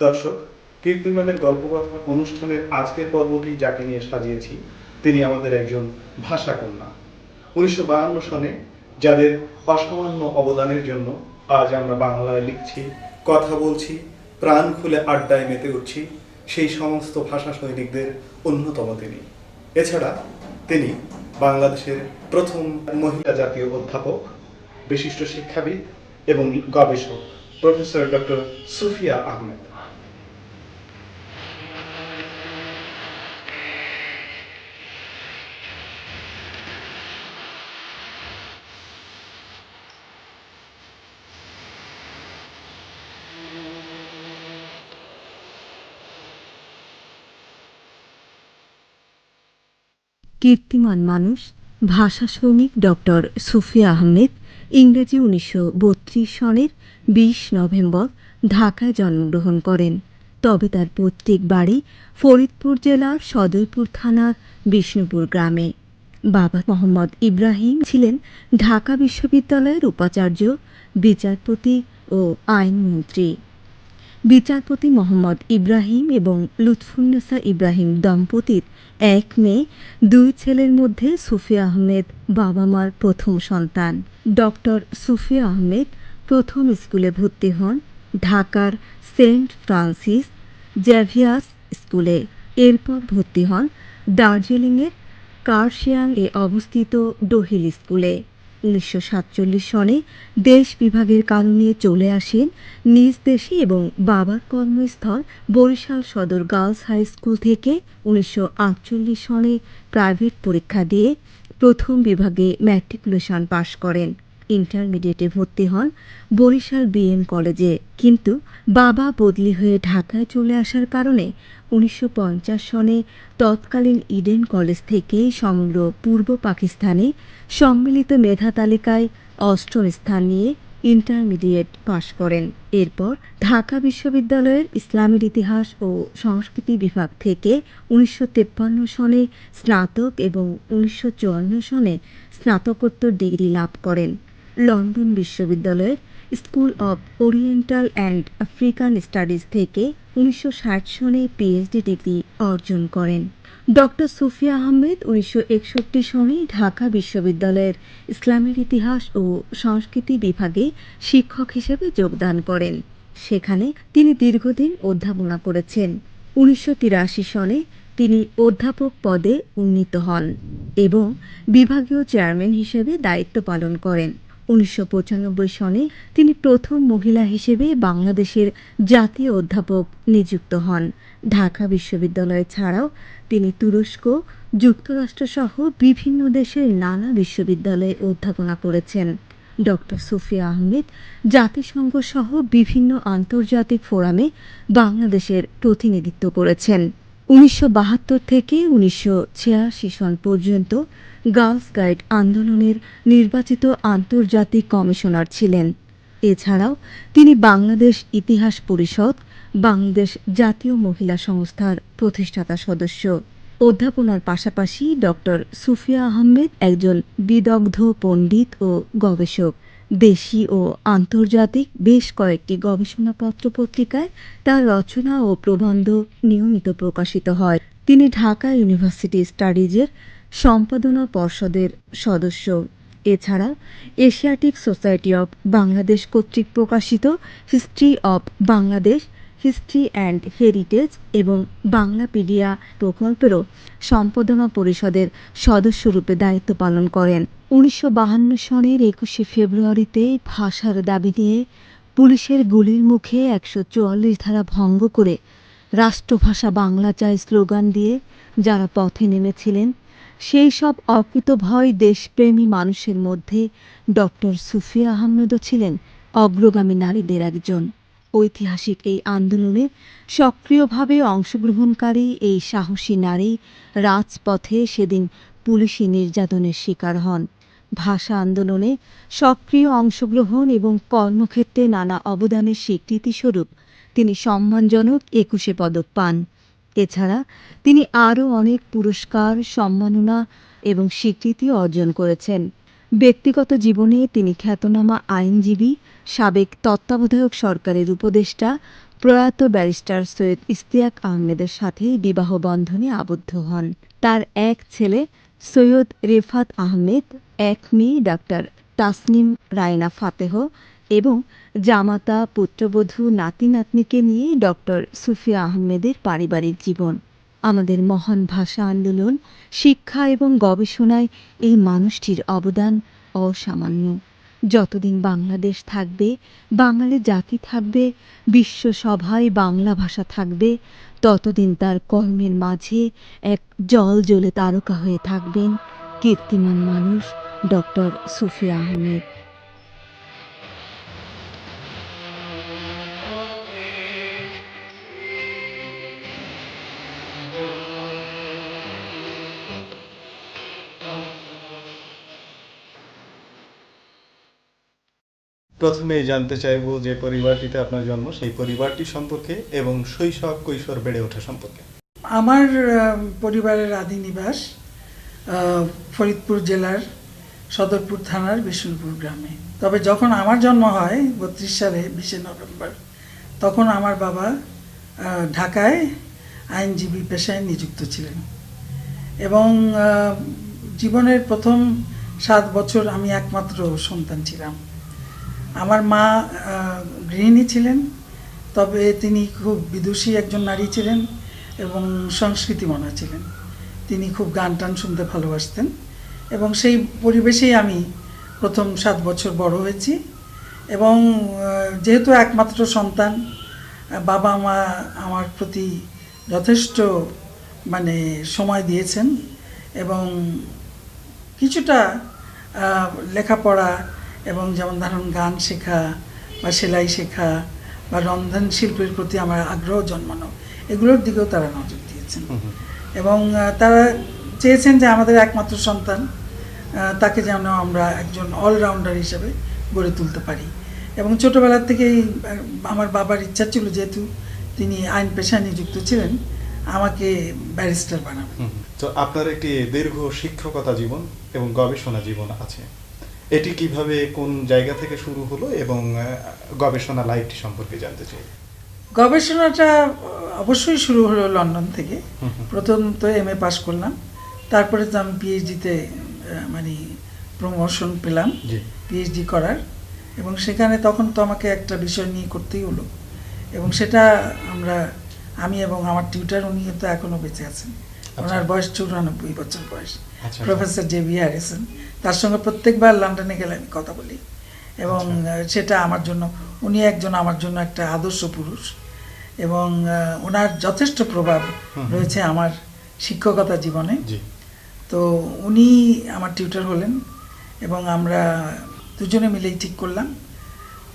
দর্শক, কীর্তিমানের গল্প কথা অনুষ্ঠানের আজকের পর্বটি যাকে নিয়ে সাজিয়েছি, তিনি আমাদের একজন ভাষাকন্যা। উনিশশো বাহান্ন সনে যাদের অসামান্য অবদানের জন্য আজ আমরা বাংলায় লিখছি, কথা বলছি, প্রাণ খুলে আড্ডায় মেতে উঠছি, সেই সমস্ত ভাষা সৈনিকদের অন্যতম তিনি। এছাড়া তিনি বাংলাদেশের প্রথম মহিলা জাতীয় অধ্যাপক, বিশিষ্ট শিক্ষাবিদ এবং গবেষক প্রফেসর ডক্টর সুফিয়া আহমেদ। কীর্তিমান মানুষ, ভাষা শ্রমিক ডক্টর সুফিয়া আহমেদ, ইংরেজি উনিশশো বত্রিশ সনের বিশ নভেম্বর ঢাকায় জন্মগ্রহণ করেন। তবে তার পৈতৃক বাড়ি ফরিদপুর জেলার সদরপুর থানার বিষ্ণুপুর গ্রামে। বাবা মোহাম্মদ ইব্রাহিম ছিলেন ঢাকা বিশ্ববিদ্যালয়ের উপাচার্য, বিচারপতি ও আইনমন্ত্রী। বিচারপতি মোহাম্মদ ইব্রাহিম এবং লুৎফুন্নেসা ইব্রাহিম দম্পতির এক মেয়ে, দুই ছেলের মধ্যে সুফিয়া আহমেদ বাবা মার প্রথম সন্তান। ডক্টর সুফিয়া আহমেদ প্রথম স্কুলে ভর্তি হন ঢাকার সেন্ট ফ্রান্সিস জ্যাভিয়াস স্কুলে। এরপর ভর্তি হন দার্জিলিংয়ের কার্শিয়াং এ অবস্থিত ডোহিল স্কুলে। উনিশশো সাতচল্লিশ সনে দেশ বিভাগের কারণে চলে আসেন নিজ দেশে এবং বাবার কর্মস্থল বরিশাল সদর গার্লস হাই স্কুল থেকে উনিশশো আটচল্লিশ সনে প্রাইভেট পরীক্ষা দিয়ে প্রথম বিভাগে ম্যাট্রিকুলেশন পাশ করেন। ইন্টারমিডিয়েটে ভর্তি হন বরিশাল বিএম কলেজে। কিন্তু বাবা বদলি হয়ে ঢাকায় চলে আসার কারণে উনিশশো পঞ্চাশ সনে তৎকালীন ইডেন কলেজ থেকে সমগ্র পূর্ব পাকিস্তানে সম্মিলিত মেধা তালিকায় অষ্টম স্থান নিয়ে ইন্টারমিডিয়েট পাশ করেন। এরপর ঢাকা বিশ্ববিদ্যালয়ের ইসলামের ইতিহাস ও সংস্কৃতি বিভাগ থেকে উনিশশো সনে স্নাতক এবং উনিশশো চুয়ান্ন সনে স্নাতকোত্তর ডিগ্রি লাভ করেন। লন্ডন বিশ্ববিদ্যালয়ের school of oriental and African studies থেকে উনিশশো ষাট সনে পিএইচডি ডিগ্রি অর্জন করেন। ডক্টর সুফিয়া আহমেদ উনিশশো একষট্টি সনে ঢাকা বিশ্ববিদ্যালয়ের ইসলামের ইতিহাস ও সংস্কৃতি বিভাগে শিক্ষক হিসেবে যোগদান করেন। সেখানে তিনি দীর্ঘদিন অধ্যাপনা করেছেন। উনিশশো তিরাশি সনে তিনি অধ্যাপক পদে উন্নীত হন এবং বিভাগীয় চেয়ারম্যান হিসেবে দায়িত্ব পালন করেন। উনিশশো পঁচানব্বই সনে তিনি প্রথম মহিলা হিসেবে বাংলাদেশের জাতীয় অধ্যাপক নিযুক্ত হন। ঢাকা বিশ্ববিদ্যালয় ছাড়াও তিনি তুরস্ক, যুক্তরাষ্ট্রসহ বিভিন্ন দেশের নানা বিশ্ববিদ্যালয়ে অধ্যাপনা করেছেন। ডক্টর সুফিয়া আহমেদ জাতিসংঘ সহ বিভিন্ন আন্তর্জাতিক ফোরামে বাংলাদেশের প্রতিনিধিত্ব করেছেন। উনিশশো বাহাত্তর থেকে উনিশশো সন পর্যন্ত গার্লস গাইড আন্দোলনের নির্বাচিত আন্তর্জাতিক কমিশনার ছিলেন। এছাড়াও তিনি বাংলাদেশ ইতিহাস পরিষদ, বাংলাদেশ জাতীয় মহিলা সংস্থার প্রতিষ্ঠাতা সদস্য। অধ্যাপনার পাশাপাশি ডক্টর সুফিয়া আহমেদ একজন বিদগ্ধ, পণ্ডিত ও গবেষক। দেশি ও আন্তর্জাতিক বেশ কয়েকটি গবেষণাপত্র পত্রিকায় তার রচনা ও প্রবন্ধ নিয়মিত প্রকাশিত হয়। তিনি ঢাকা ইউনিভার্সিটি স্টাডিজের সম্পাদনা পর্ষদের সদস্য। এছাড়া এশিয়াটিক সোসাইটি অব বাংলাদেশ কর্তৃক প্রকাশিত history of Bangladesh, history and heritage এবং বাংলাপিডিয়া প্রকল্পেরও সম্পাদনা পরিষদের সদস্যরূপে দায়িত্ব পালন করেন। উনিশশো সনের একুশে ফেব্রুয়ারিতে ভাষার দাবি নিয়ে পুলিশের গুলির মুখে একশো চুয়াল্লিশ ধারা ভঙ্গ করে রাষ্ট্রভাষা বাংলা চায় স্লোগান দিয়ে যারা পথে নেমেছিলেন, সেই সব অকৃতভয় দেশপ্রেমী মানুষের মধ্যে ডক্টর সুফিয়া আহমেদও ছিলেন অগ্রগামী নারীদের একজন। ঐতিহাসিক এই আন্দোলনে সক্রিয়ভাবে অংশগ্রহণকারী এই সাহসী নারী রাজপথে সেদিন পুলিশি নির্যাতনের শিকার হন। ভাষা আন্দোলনে সক্রিয় অংশগ্রহণ এবং কর্মক্ষেত্রে নানা অবদানের স্বীকৃতিস্বরূপ তিনি সম্মানজনক একুশে পদক পান। এছাড়া তিনি আরও অনেক পুরস্কার, সম্মাননা এবং স্বীকৃতি অর্জন করেছেন। ব্যক্তিগত জীবনে তিনি খ্যাতনামা আইনজীবী, সাবেক তত্ত্বাবধায়ক সরকারের উপদেষ্টা, প্রয়াত ব্যারিস্টার সৈয়দ ইশতিয়াক আহমেদের সাথে বিবাহ বন্ধনে আবদ্ধ হন। তার এক ছেলে সৈয়দ রেফাত আহমেদ এক মেয়ে ডাক্তার তাসনিম রায়না ফাতেহ এবং জামাতা পুত্রবধূ নাতি নাতনিকে নিয়ে ডক্টর সুফিয়া আহমেদের পারিবারিক জীবন। আমাদের মহান ভাষা আন্দোলন, শিক্ষা এবং গবেষণায় এই মানুষটির অবদান অসামান্য। যতদিন বাংলাদেশ থাকবে, বাঙালি জাতি থাকবে, বিশ্ব সভায় বাংলা ভাষা থাকবে, ততদিন তার কর্মের মাঝে এক জল জ্বলে তারকা হয়ে থাকবেন কীর্তিমান মানুষ ডক্টর সুফিয়া আহমেদ। প্রথমে জানতে চাইব যে পরিবারটিতে আপনার জন্ম সেই পরিবারটি সম্পর্কে এবং শৈশব কৈশোর বেড়ে ওঠা সম্পর্কে। আমার পরিবারের আদি নিবাস ফরিদপুর জেলার সদরপুর থানার বিষ্ণুপুর গ্রামে। তবে যখন আমার জন্ম হয়, বত্রিশ সালে, বিশে নভেম্বর, তখন আমার বাবা ঢাকায় আইনজীবী পেশায় নিযুক্ত ছিলেন। এবং জীবনের প্রথম সাত বছর আমি একমাত্র সন্তান ছিলাম। আমার মা গৃহিণী ছিলেন, তবে তিনি খুব বিদুষী একজন নারী ছিলেন এবং সংস্কৃতিমনা ছিলেন। তিনি খুব গান টান শুনতে ভালোবাসতেন এবং সেই পরিবেশেই আমি প্রথম সাত বছর বড় হয়েছি এবং যেহেতু একমাত্র সন্তান, বাবা মা আমার প্রতি যথেষ্ট মানে সময় দিয়েছেন এবং কিছুটা লেখাপড়া এবং যেমন ধরুন গান শেখা বা সেলাই শেখা বা রন্ধন শিল্পের প্রতি আমার আগ্রহ জন্মানো, এগুলোর দিকেও তারা নজর দিয়েছেন। এবং তারা চেয়েছেন যে আমাদের একমাত্র সন্তান তাকে যেন আমরা একজন অলরাউন্ডার হিসেবে গড়ে তুলতে পারি। এবং ছোটোবেলার থেকেই আমার বাবার ইচ্ছা ছিল যেহেতু তিনি আইন পেশায় নিযুক্ত ছিলেন, আমাকে ব্যারিস্টার বানাবেন। তো আপনার একটি দীর্ঘ শিক্ষকতা জীবন এবং গবেষণা জীবন আছে। এটি কীভাবে কোন জায়গা থেকে শুরু হলো এবং গবেষণা লাইফটি সম্পর্কে জানতে চাই। গবেষণাটা অবশ্যই শুরু হলো লন্ডন থেকে। প্রথম তো এম এ পাশ করলাম। তারপরে তো আমি পিএইচডিতে মানে প্রমোশন পেলাম। পিএইচডি করার। এবং সেখানে তখন তো আমাকে একটা বিষয় নিয়ে করতেই হলো। এবং সেটা আমরা আমি এবং আমার টিউটার উনি তো এখনও বেঁচে আছেন। ওনার বয়স চুরানব্বই বছর বয়স। আচ্ছা। প্রফেসর জে বি হ্যারিসন তার সঙ্গে প্রত্যেকবার লন্ডনে গেলে আমি কথা বলি। এবং আচ্ছা। সেটা আমার জন্য উনি একজন আমার জন্য একটা আদর্শ পুরুষ। এবং ওনার যথেষ্ট প্রভাব রয়েছে আমার শিক্ষকতা জীবনে। তো উনি আমার টিউটার হলেন এবং আমরা দুজনে মিলেই ঠিক করলাম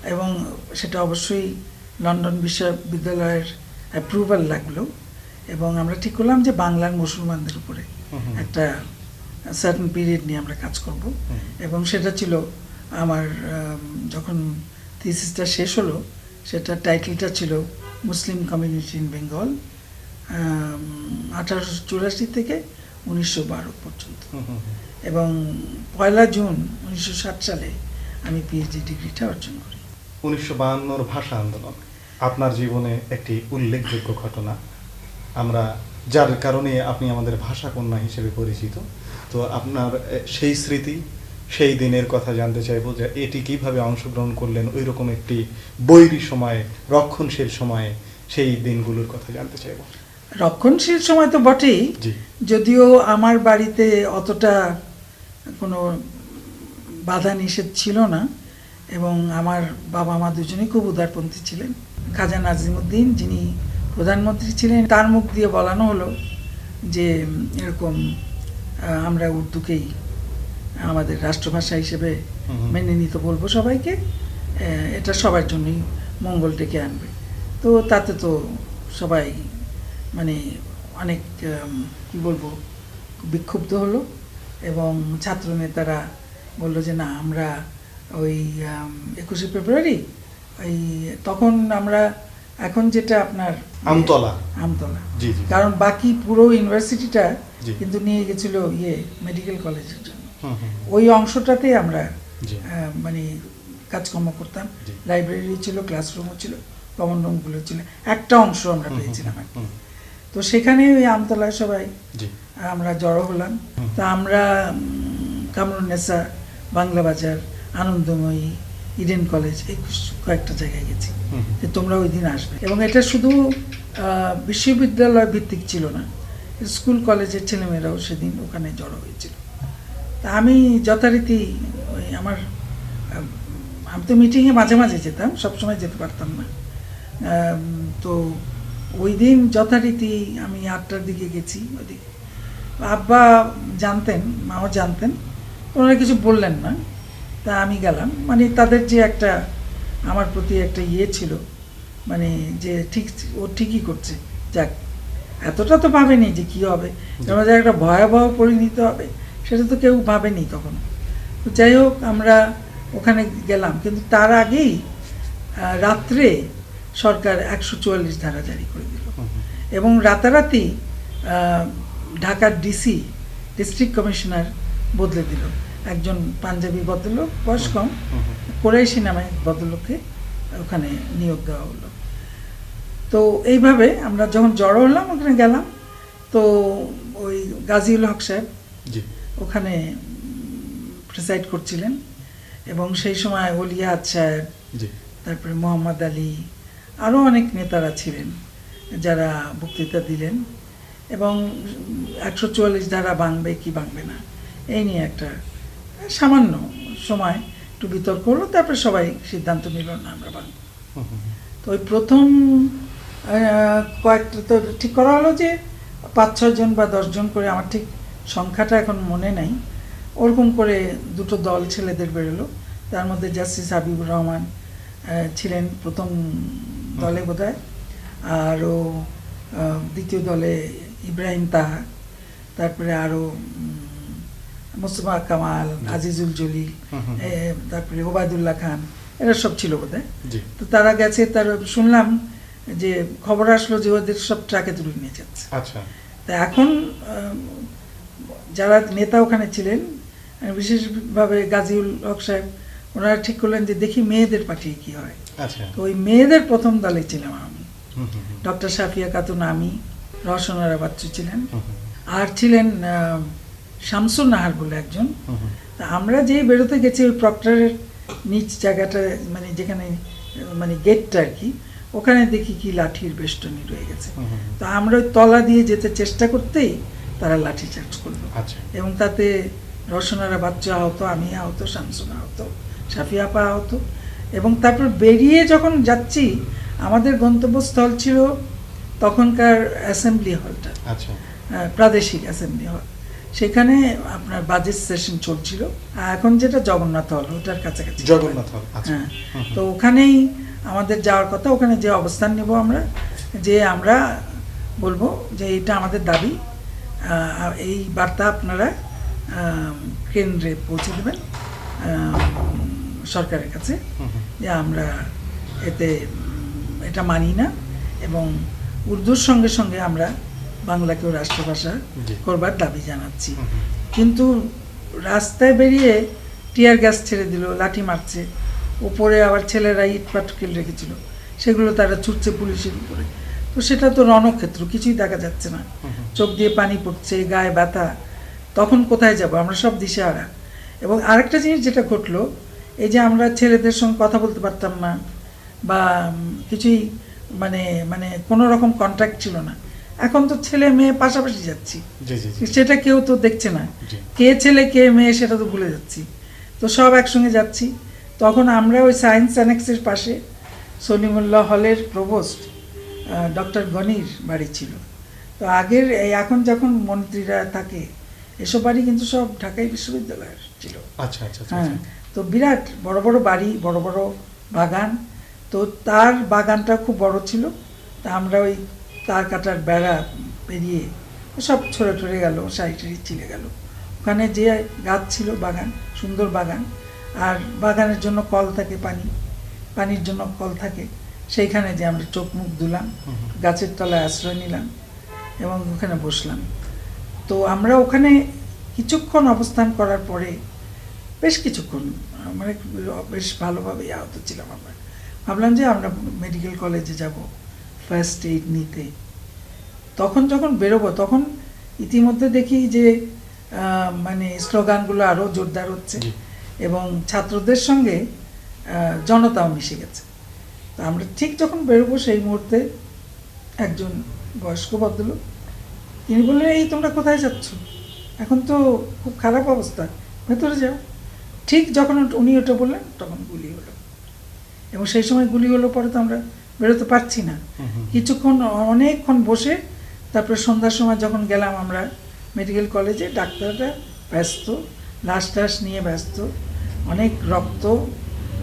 এবং সেটা অবশ্যই লন্ডন বিশ্ববিদ্যালয়ের অ্যাপ্রুভাল লাগল এবং আমরা ঠিক করলাম যে বাংলার মুসলমানদের উপরে। একটা সার্টেন পিরিয়ড নিয়ে আমরা কাজ করব। এবং সেটা ছিল আমার আম, যখন থিসিসটা শেষ হলো সেটা টাইটেলটা ছিল মুসলিম কমিউনিটি ইন বেঙ্গল আঠারোশো চুরাশি থেকে উনিশশো বারো পর্যন্ত। এবং পয়লা জুন উনিশশো ষাট সালে আমি পিএইচডি ডিগ্রিটা অর্জন করি। উনিশশো বাহান্নর ভাষা আন্দোলন আপনার জীবনে একটি উল্লেখযোগ্য ঘটনা। আমরা যার কারণে আপনি আমাদের ভাষা কন্যা হিসেবে পরিচিত তো আপনার সেই স্মৃতি সেই দিনের কথা জানতে চাইব যে এটি কীভাবে অংশগ্রহণ করলেন ওই রকম একটি বৈরী সময়ে রক্ষণশীল সময়ে সেই দিনগুলোর কথা জানতে চাইব। রক্ষণশীল সময় তো বটেই। যদিও আমার বাড়িতে অতটা কোনো বাধা নিষেধ ছিল না এবং আমার বাবা মা দুজনেই খুব উদারপন্থী ছিলেন। খাজা নাজিমুদ্দিন যিনি প্রধানমন্ত্রী ছিলেন তার মুখ দিয়ে বলানো হলো যে এরকম আমরা উর্দুকেই আমাদের রাষ্ট্রভাষা হিসেবে। মেনে নিতে বলব সবাইকে। এটা সবার জন্যই মঙ্গল ডেকে আনবে। তো তাতে তো সবাই মানে অনেক কি বলব বিক্ষুব্ধ হলো এবং ছাত্র নেতারা বলল যে না আমরা ওই একুশে ফেব্রুয়ারি ওই তখন আমরা এখন যেটা আপনার আমতলা। আমতলা। কারণ বাকি পুরো ইউনিভার্সিটিটা কিন্তু নিয়ে গেছিল ইয়ে মেডিকেল কলেজের জন্য। ওই অংশটাতে আমরা মানে কাজকর্ম করতাম। লাইব্রেরি ছিল ক্লাসরুমও ছিল কমন রুমগুলো ছিল। একটা অংশ আমরা পেয়েছিলাম আর কি। তো সেখানে ওই আমতলায় সবাই আমরা জড়ো হলাম। তা আমরা কামরুন্নেসা বাংলা বাজার আনন্দময়ী ইডেন কলেজ এই কয়েকটা জায়গায় গেছি। যে তোমরা ওই দিন আসবে। এবং এটা শুধু বিশ্ববিদ্যালয় ভিত্তিক ছিল না। স্কুল কলেজের ছেলেমেয়েরাও সেদিন ওখানে জড়ো হয়েছিল। তা আমি যথারীতি ওই আমার আমি তো মিটিংয়ে মাঝে মাঝে যেতাম সবসময় যেতে পারতাম না। তো ওই দিন যথারীতি আমি আটটার দিকে গেছি ওদিকে আব্বা জানতেন মাও জানতেন ওনারা কিছু বললেন না। তা আমি গেলাম মানে তাদের যে একটা আমার প্রতি একটা ইয়ে ছিল মানে যে ঠিক ও ঠিকই করছে যাক। এতটা তো ভাবেনি যে কি হবে একটা ভয়াবহ পরিণতি হবে। সেটা তো কেউ ভাবেনি তখন। তো যাই হোক আমরা ওখানে গেলাম। কিন্তু তার আগেই রাত্রে সরকার একশো চুয়াল্লিশ ধারা জারি করে দিল। এবং রাতারাতি ঢাকার ডিসি ডিস্ট্রিক্ট কমিশনার বদলে দিল। একজন পাঞ্জাবি ভদ্রলোক বয়স কম কোরাইশি নামে ভদ্রলোককে ওখানে নিয়োগ দেওয়া হলো। তো এইভাবে আমরা যখন জড়ো হলাম ওখানে গেলাম। তো ওই গাজিউল হক সাহেব ওখানে প্রিসাইড করছিলেন এবং সেই সময় ওলিয়াত সাহেব তারপরে মোহাম্মদ আলী আরও অনেক নেতারা ছিলেন যারা বক্তৃতা দিলেন এবং একশো চুয়াল্লিশ ধারা ভাঙবে কি ভাঙবে না এই নিয়ে একটা সামান্য সময় একটু বিতর্ক হলো তারপরে সবাই সিদ্ধান্ত নিল না আমরা হুম, তো ওই প্রথম কয়েকটা তো ঠিক করা হলো যে পাঁচ ছজন বা দশজন করে আমার ঠিক সংখ্যাটা এখন মনে নাই। ওরকম করে দুটো দল ছেলেদের বেরোলো। তার মধ্যে জাস্টিস হাবিবুর রহমান ছিলেন প্রথম দলে বোধ হয় আরও দ্বিতীয় দলে ইব্রাহিম তাহা। তারপরে আরও মুস্তফা কামাল আজিজুল জলিল তারপরে ওবায়দুল্লাহ খান এরা সব ছিল বোধ হয় তো তারা গেছে তার শুনলাম যে খবর আসলো যে ওদের সব ট্রাকে তুলে নিয়ে যাচ্ছে। আচ্ছা। তা এখন যারা নেতা ওখানে ছিলেন বিশেষভাবে গাজীউল হক সাহেব ওনারা ঠিক করলেন যে দেখি মেয়েদের পাঠিয়ে কি হয়। আচ্ছা। তো ওই মেয়েদের প্রথম দলে ছিলাম আমি। ডক্টর সাফিয়া খাতুন আমি রসনারা বাচ্চু ছিলেন। আর ছিলেন আহ, শামসুন নাহার বলে একজন। তা আমরা যেই বেরোতে গেছি ওই প্রক্টরের নিচ জায়গাটা মানে যেখানে মানে গেটটা আর কি ওখানে দেখি কি লাঠির বেষ্টনী রয়ে গেছে। তো আমরা ওই তলা দিয়ে যেতে চেষ্টা করতেই তারা লাঠি চার্জ করল। আচ্ছা। এবং তাতে রসনারা বাচ্চা আহত আমি আহত শামসুন আহত সাফিয়াপা আহত। এবং তারপর বেরিয়ে যখন যাচ্ছি আমাদের গন্তব্যস্থল ছিল তখনকার অ্যাসেম্বলি হলটা। আচ্ছা। প্রাদেশিক অ্যাসেম্বলি হল। সেখানে আপনার বাজেট সেশন চলছিল। আর এখন যেটা জগন্নাথ হল ওটার কাছাকাছি। জগন্নাথ হল আচ্ছা। হ্যাঁ। তো ওখানেই আমাদের যাওয়ার কথা ওখানে যে অবস্থান নেব আমরা যে আমরা বলব যে এটা আমাদের দাবি। এই বার্তা আপনারা কেন্দ্রে পৌঁছে দেবেন সরকারের কাছে যে আমরা এতে এটা মানি না এবং উর্দুর সঙ্গে সঙ্গে আমরা বাংলাকেও রাষ্ট্রভাষা করবার দাবি জানাচ্ছি। কিন্তু রাস্তায় বেরিয়ে টিয়ার গ্যাস ছেড়ে দিল লাঠি মারছে উপরে আবার ছেলেরা ইট পাটকেল রেখেছিল সেগুলো তারা ছুটছে পুলিশের উপরে। তো সেটা তো রণক্ষেত্র কিছুই দেখা যাচ্ছে না। চোখ দিয়ে পানি পড়ছে গায়ে ব্যথা। তখন কোথায় যাব? আমরা সব দিশে দিশেহারা। এবং আরেকটা জিনিস যেটা ঘটলো এই যে আমরা ছেলেদের সঙ্গে কথা বলতে পারতাম না বা কিছুই মানে মানে কোনো রকম কন্ট্যাক্ট ছিল না। এখন তো ছেলে মেয়ে পাশাপাশি যাচ্ছি। সেটা কেউ তো দেখছে না। কে ছেলে কে মেয়ে সেটা তো ভুলে যাচ্ছি। তো সব একসঙ্গে যাচ্ছি। তখন আমরা ওই সায়েন্স অ্যানেক্সের পাশে সলিমুল্লাহ হলের প্রভোস্ট ডক্টর গনির বাড়ি ছিল। তো আগের এই এখন যখন মন্ত্রীরা থাকে এসব বাড়ি কিন্তু সব ঢাকাই বিশ্ববিদ্যালয়ের ছিল। আচ্ছা আচ্ছা আচ্ছা হ্যাঁ তো বিরাট বড় বড় বাড়ি বড় বড় বাগান। তো তার বাগানটা খুব বড় ছিল। তা আমরা ওই তার কাটার বেড়া পেরিয়ে সব ছড়ে টরে গেল সারি টারি চিলে গেল। ওখানে যে গাছ ছিল বাগান সুন্দর বাগান। আর বাগানের জন্য কল থাকে পানি পানির জন্য কল থাকে। সেইখানে যে আমরা চোখ মুখ ধুলাম। গাছের তলায় আশ্রয় নিলাম এবং ওখানে বসলাম। তো আমরা ওখানে কিছুক্ষণ অবস্থান করার পরে বেশ কিছুক্ষণ মানে বেশ ভালোভাবেই আহত ছিলাম আমরা। ভাবলাম যে আমরা মেডিকেল কলেজে যাব ফার্স্ট এইড নিতে। তখন যখন বেরোবো তখন ইতিমধ্যে দেখি যে মানে স্লোগানগুলো আরও জোরদার হচ্ছে এবং ছাত্রদের সঙ্গে জনতাও মিশে গেছে। আমরা ঠিক যখন বেরোবো সেই মুহূর্তে একজন বয়স্ক ভদ্রলোক তিনি বললেন এই তোমরা কোথায় যাচ্ছ? এখন তো খুব খারাপ অবস্থা ভেতরে যাও। ঠিক যখন উনি ওটা বললেন তখন গুলি হলো। এবং সেই সময় গুলি হলো পরে তো আমরা বেরোতে পারছি না। কিছুক্ষণ অনেকক্ষণ বসে তারপরে সন্ধ্যার সময় যখন গেলাম আমরা মেডিকেল কলেজে ডাক্তাররা ব্যস্ত লাশ টাশ নিয়ে ব্যস্ত অনেক রক্ত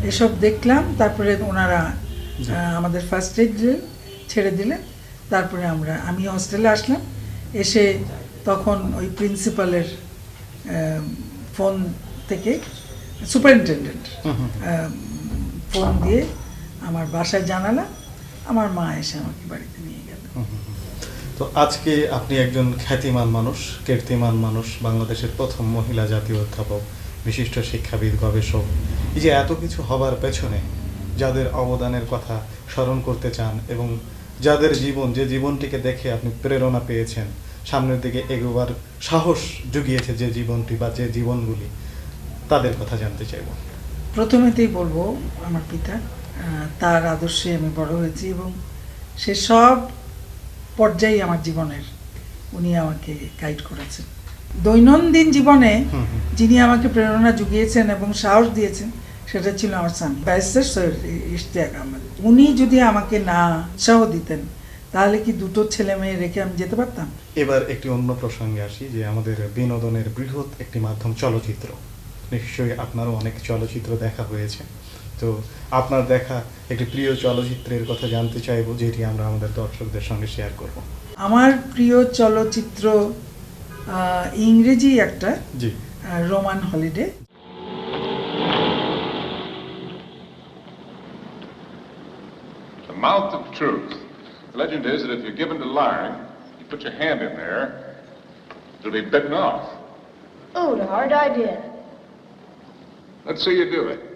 এসব দেখলাম তারপরে ওনারা আমাদের ফার্স্ট এড ছেড়ে দিলে তারপরে আমরা আমি হস্টেলে আসলাম। এসে তখন ওই প্রিন্সিপালের ফোন থেকে সুপারিনটেন্ডেন্ট ফোন দিয়ে আমার বাসায় জানালাম। আমার মা এসে আমাকে বাড়িতে নিয়ে গেল। তো আজকে আপনি একজন খ্যাতিমান মানুষ কীর্তিমান মানুষ বাংলাদেশের প্রথম মহিলা জাতীয় অধ্যাপক বিশিষ্ট শিক্ষাবিদ গবেষক। এই যে এত কিছু হবার পেছনে যাদের অবদানের কথা স্মরণ করতে চান এবং যাদের জীবন যে জীবনটিকে দেখে আপনি প্রেরণা পেয়েছেন সামনের দিকে এগোবার সাহস জুগিয়েছে যে জীবনটি বা যে জীবনগুলি তাদের কথা জানতে চাইব প্রথমেতেই বলব আমার পিতা তার আদর্শে আমি বড় হয়েছি এবং সে সব পর্যায়ে আমার জীবনের উনি আমাকে গাইড করেছেন দৈনন্দিন জীবনে। যিনি আমাকে প্রেরণা জুগিয়েছেন এবং সাহস দিয়েছেন সেটা ছিল আমার স্বামী। ব্যারিস্টার সৈয়দ ইশতিয়াক আহমেদ উনি যদি আমাকে না উৎসাহ দিতেন তাহলে কি দুটো ছেলে মেয়ে রেখে আমি যেতে পারতাম? এবার একটি অন্য প্রসঙ্গে আসি যে আমাদের বিনোদনের বৃহৎ একটি মাধ্যম চলচ্চিত্র। নিশ্চয়ই আপনারও অনেক চলচ্চিত্র দেখা হয়েছে। তো আপনার দেখা একটি প্রিয় চলচ্চিত্রের কথা জানতে চাইব যেটি আমরা আমাদের দর্শকদের সঙ্গে শেয়ার করব। আমার প্রিয় চলচ্চিত্র ইংরেজি একটা জি। Roman holiday. Mouth of truth. The legend is that if you're given to lying, you put your hand in there, it'll be bitten off. Oh, what a hard idea. Let's see you do it.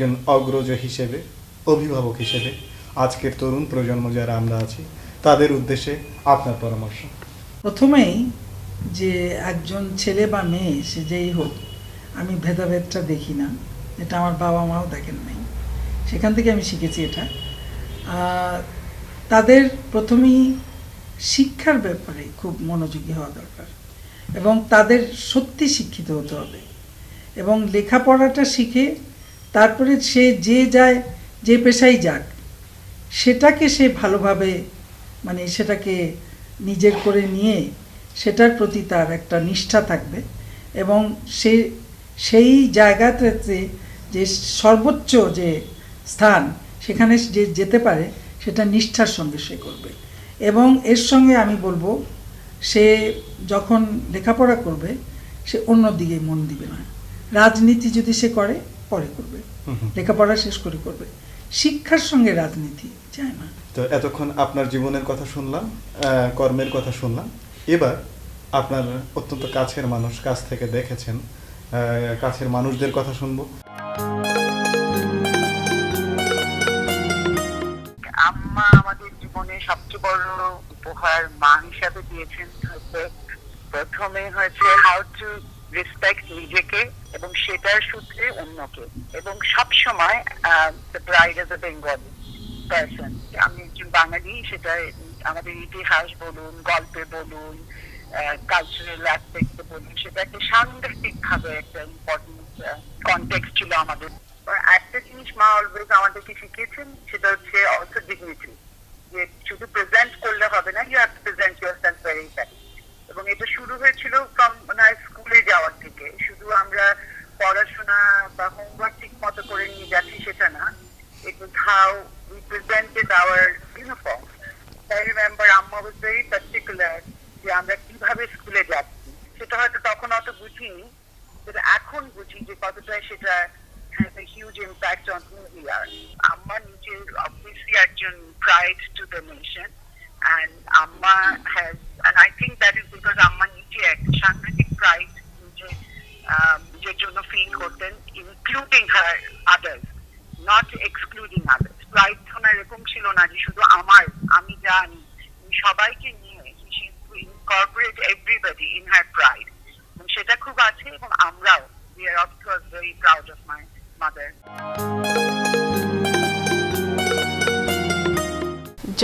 একজন অগ্রজ হিসেবে, অভিভাবক হিসেবে আজকের তরুণ প্রজন্ম যারা আমরা আছি, তাদের উদ্দেশ্যে আপনার পরামর্শ। প্রথমেই যে একজন ছেলে বা মেয়ে, সে যেই হোক, আমি ভেদাভেদটা দেখি না। এটা আমার বাবা মাও দেখেন নাই। সেখান থেকে আমি শিখেছি এটা। তাদের প্রথমেই শিক্ষার ব্যাপারে খুব মনোযোগী হওয়া দরকার এবং তাদের সত্যি শিক্ষিত হতে হবে এবং লেখাপড়াটা শিখে তারপরে সে যে যায়, যে পেশায় যাক, সেটাকে সে ভালোভাবে মানে সেটাকে নিজের করে নিয়ে সেটার প্রতি তার একটা নিষ্ঠা থাকবে এবং সে, সেই জায়গাতে যে সর্বোচ্চ যে স্থান, সেখানে যে যেতে পারে, সেটা নিষ্ঠার সঙ্গে সে করবে। এবং এর সঙ্গে আমি বলব, সে যখন লেখাপড়া করবে, সে অন্য দিকে মন দিবে না। রাজনীতি যদি সে করে পরে করবে। লেখাপড়া শেষ করে করবে। শিক্ষার সঙ্গে রাজনীতি যায় না। তো এতক্ষণ আপনার জীবনের কথা শুনলাম আহ, কর্মের কথা শুনলাম। এবার আপনার অত্যন্ত কাছের মানুষ কাছ থেকে দেখেছেন কাছের মানুষদের কথা শুনব। আম্মা আমাদের জীবনে সবচেয়ে বড় উপহার মা হিসাবে দিয়েছেন হচ্ছে প্রথমে হয়েছে হাউ টু রেসপেক্ট নিজেকে এবং সেটার সূত্রে অন্যকে। এবং সব সময় the pride as a Bengali person আমি একজন বাঙালি সেটা আমাদের ইতিহাস বলুন, গল্পে বলুন কালচারাল অ্যাসপেক্টে বলুন সেটা একটা সাংঘাতিক ভাবে একটা ইম্পর্টেন্ট কন্টেক্সট ছিল আমাদের। একটা জিনিস মা অলওয়েজ আমাদেরকে শিখিয়েছেন, সেটা হচ্ছে অলসো ডিগনিটি যে শুধু প্রেজেন্ট করলে হবে না you have to present yourself very এবং এটা শুরু হয়েছিল ফ্রম মানে স্কুলে যাওয়ার থেকে শুধু ভেরি পার্টিকুলার যে আমরা কীভাবে স্কুলে যাচ্ছি সেটা হয়তো তখন অত বুঝিনি কিন্তু এখন বুঝি যে কতটা সেটা has a huge impact on who we are আম্মা নিজের অবভিয়াসলি একজন pride to the nation and আম্মা has and I think that is because আম্মা নিজে একটা সাংঘাতিক প্রাইড নিজে আহ, নিজের জন্য ফিল করতেন including her others not excluding others pride ওনার এরকম ছিল না যে শুধু আমার আমি জানি সবাইকে নিয়ে incorporate everybody in her pride সেটা খুব আছে এবং আমরাও we are of course very proud of my mother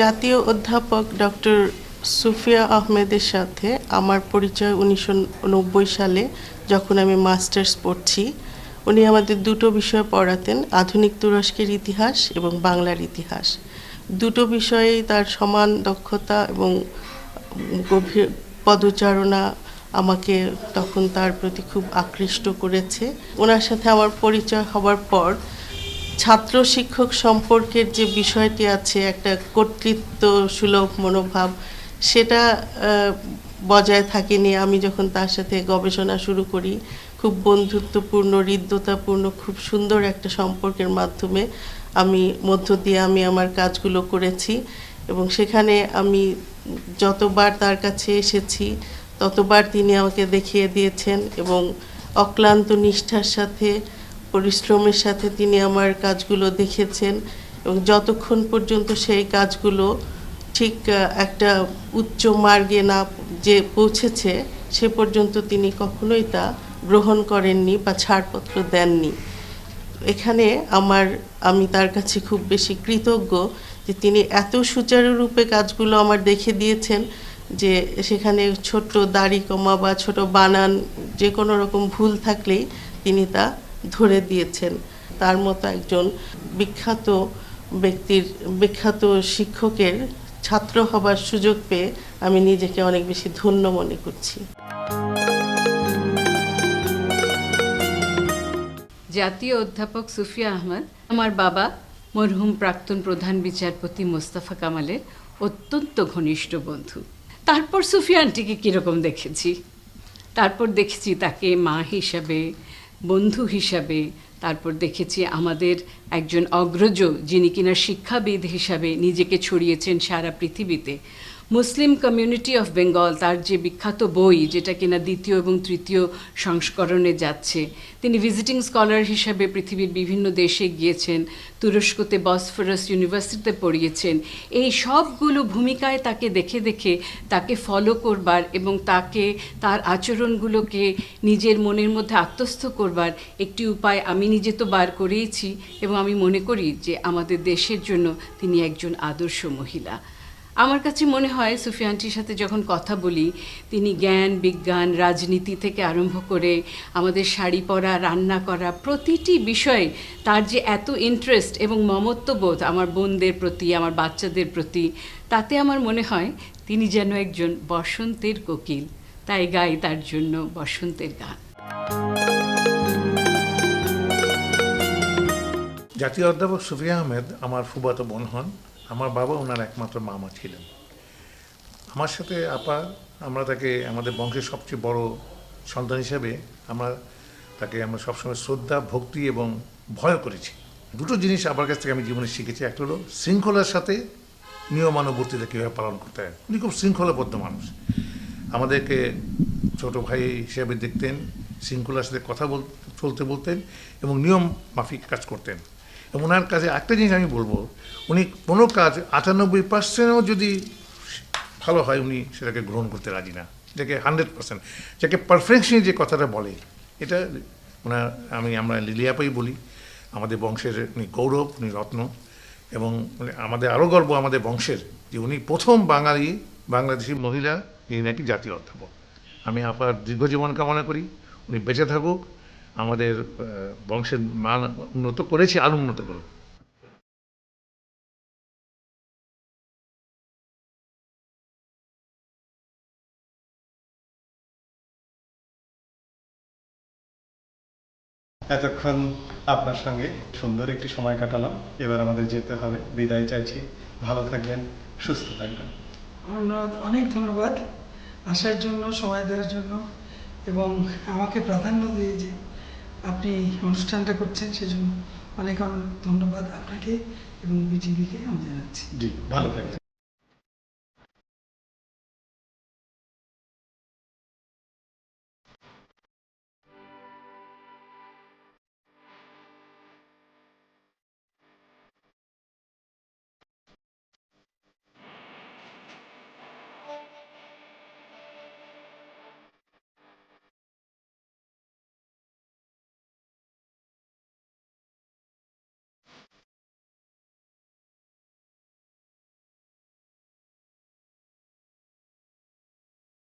জাতীয় অধ্যাপক ডক্টর সুফিয়া আহমেদের সাথে আমার পরিচয় উনিশশো নব্বই সালে যখন আমি মাস্টার্স পড়ছি। উনি আমাদের দুটো বিষয় পড়াতেন, আধুনিক তুরস্কের ইতিহাস এবং বাংলার ইতিহাস। দুটো বিষয়েই তার সমান দক্ষতা এবং গভীর পদচারণা আমাকে তখন তার প্রতি খুব আকৃষ্ট করেছে। ওনার সাথে আমার পরিচয় হওয়ার পর ছাত্র শিক্ষক সম্পর্কের যে বিষয়টি আছে, একটা কর্তৃত্ব সুলভ মনোভাব, সেটা বজায় থাকেনি। আমি যখন তার সাথে গবেষণা শুরু করি, খুব বন্ধুত্বপূর্ণ, হৃদ্যতাপূর্ণ, খুব সুন্দর একটা সম্পর্কের মাধ্যমে আমি মধ্য দিয়ে আমি আমার কাজগুলো করেছি এবং সেখানে আমি যতবার তার কাছে এসেছি, ততবার তিনি আমাকে দেখিয়ে দিয়েছেন এবং অক্লান্ত নিষ্ঠার সাথে পরিশ্রমের সাথে তিনি আমার কাজগুলো দেখেছেন এবং যতক্ষণ পর্যন্ত সেই কাজগুলো ঠিক একটা উচ্চ মার্গে না যে পৌঁছেছে, সে পর্যন্ত তিনি কখনোই তা গ্রহণ করেননি বা ছাড়পত্র দেননি। এখানে আমার, আমি তার কাছে খুব বেশি কৃতজ্ঞ যে তিনি এত সুচারুরূপে কাজগুলো আমার দেখে দিয়েছেন যে সেখানে ছোট্ট দাড়ি কমা বা ছোট বানান যে কোনো রকম ভুল থাকলেই তিনি তা ধরে দিয়েছেন। তার মতো একজন বিখ্যাত ব্যক্তির, বিখ্যাত শিক্ষকের ছাত্র হবার সুযোগ পেয়ে আমি নিজেকে অনেক বেশি ধন্য মনে করছি। জাতীয় অধ্যাপক সুফিয়া আহমদ, আমার বাবা মরহুম প্রাক্তন প্রধান বিচারপতি মোস্তফা কামালের অত্যন্ত ঘনিষ্ঠ বন্ধু। তারপর সুফিয়া আন্টিকে কীরকম দেখেছি? তারপর দেখেছি তাকে মা হিসাবে বন্ধু হিসাবে, তারপর দেখেছি আমাদের একজন অগ্রজ যিনি কিনা শিক্ষাবিদ হিসাবে নিজেকে ছড়িয়েছেন সারা পৃথিবীতে। মুসলিম কমিউনিটি অফ বেঙ্গল তার যে বিখ্যাত বই, যেটা কিনা দ্বিতীয় এবং তৃতীয় সংস্করণে যাচ্ছে, তিনি ভিজিটিং স্কলার হিসাবে পৃথিবীর বিভিন্ন দেশে গিয়েছেন, তুরস্কতে বসফরাস ইউনিভার্সিটিতে পড়িয়েছেন। এই সবগুলো ভূমিকায় তাকে দেখে দেখে তাকে ফলো করবার এবং তাকে, তার আচরণগুলোকে নিজের মনের মধ্যে আত্মস্থ করবার একটি উপায় আমি নিজে তো বার করেইছি এবং আমি মনে করি যে আমাদের দেশের জন্য তিনি একজন আদর্শ মহিলা। আমার কাছে মনে হয় সুফিয়ানটির সাথে যখন কথা বলি, তিনি জ্ঞান, বিজ্ঞান, রাজনীতি থেকে আরম্ভ করে আমাদের শাড়ি পরা, রান্না করা, প্রতিটি বিষয়ে তার যে এত ইন্টারেস্ট এবং মমত্ববোধ আমার বোনদের প্রতি, আমার বাচ্চাদের প্রতি, তাতে আমার মনে হয় তিনি যেন একজন বসন্তের কোকিল। তাই গাই তার জন্য বসন্তের গান। জাতীয় অধ্যাপক সুফিয়া আহমেদ আমার ফুবাতো বোন হন। আমার বাবা ওনার একমাত্র মামা ছিলেন। আমার সাথে আপা, আমরা তাকে আমাদের বংশের সবচেয়ে বড় সন্তান হিসাবে আমরা তাকে আমরা সবসময় শ্রদ্ধা, ভক্তি এবং ভয় করেছি। দুটো জিনিস আবার কাছ থেকে আমি জীবনে শিখেছি। একটা হলো শৃঙ্খলার সাথে নিয়মানুবর্তিতা কীভাবে পালন করতে হয়। উনি খুব শৃঙ্খলাবদ্ধ মানুষ। আমাদেরকে ছোট ভাই হিসেবে দেখতেন, শৃঙ্খলার সাথে কথা বল, চলতে বলতেন এবং নিয়ম মাফিক কাজ করতেন। এবং ওনার কাজে একটা জিনিস আমি বলব, উনি কোনো কাজ আটানব্বই পার্সেন্টও যদি ভালো হয়, উনি সেটাকে গ্রহণ করতে রাজি না। যাকে হান্ড্রেড পার্সেন্ট। যাকে পারফেকশন যে কথাটা বলে, এটা ওনার, আমি, আমরা লিলিয়াপাই বলি, আমাদের বংশের উনি গৌরব, উনি রত্ন, এবং আমাদের আরও গর্ব আমাদের বংশের যে উনি প্রথম বাঙালি, বাংলাদেশি মহিলা, যিনি নাকি জাতীয় অধ্যাপক। আমি আপনার দীর্ঘ জীবন কামনা করি, উনি বেঁচে থাকুক আমাদের আহ, বংশের মান উন্নত করেছে আর উন্নত করুক এতক্ষণ আপনার সঙ্গে সুন্দর একটি সময় কাটালাম। এবার আমাদের যেতে হবে। বিদায় চাইছি। ভালো থাকবেন সুস্থ থাকবেন। ধন্যবাদ অনেক ধন্যবাদ আসার জন্য সময় দেওয়ার জন্য এবং আমাকে প্রাধান্য দিয়ে যে আপনি অনুষ্ঠানটা করছেন সেজন্য অনেক অনেক ধন্যবাদ আপনাকে এবং বিজিবিকে আমি জানাচ্ছি। জি, ভালো থাকবেন।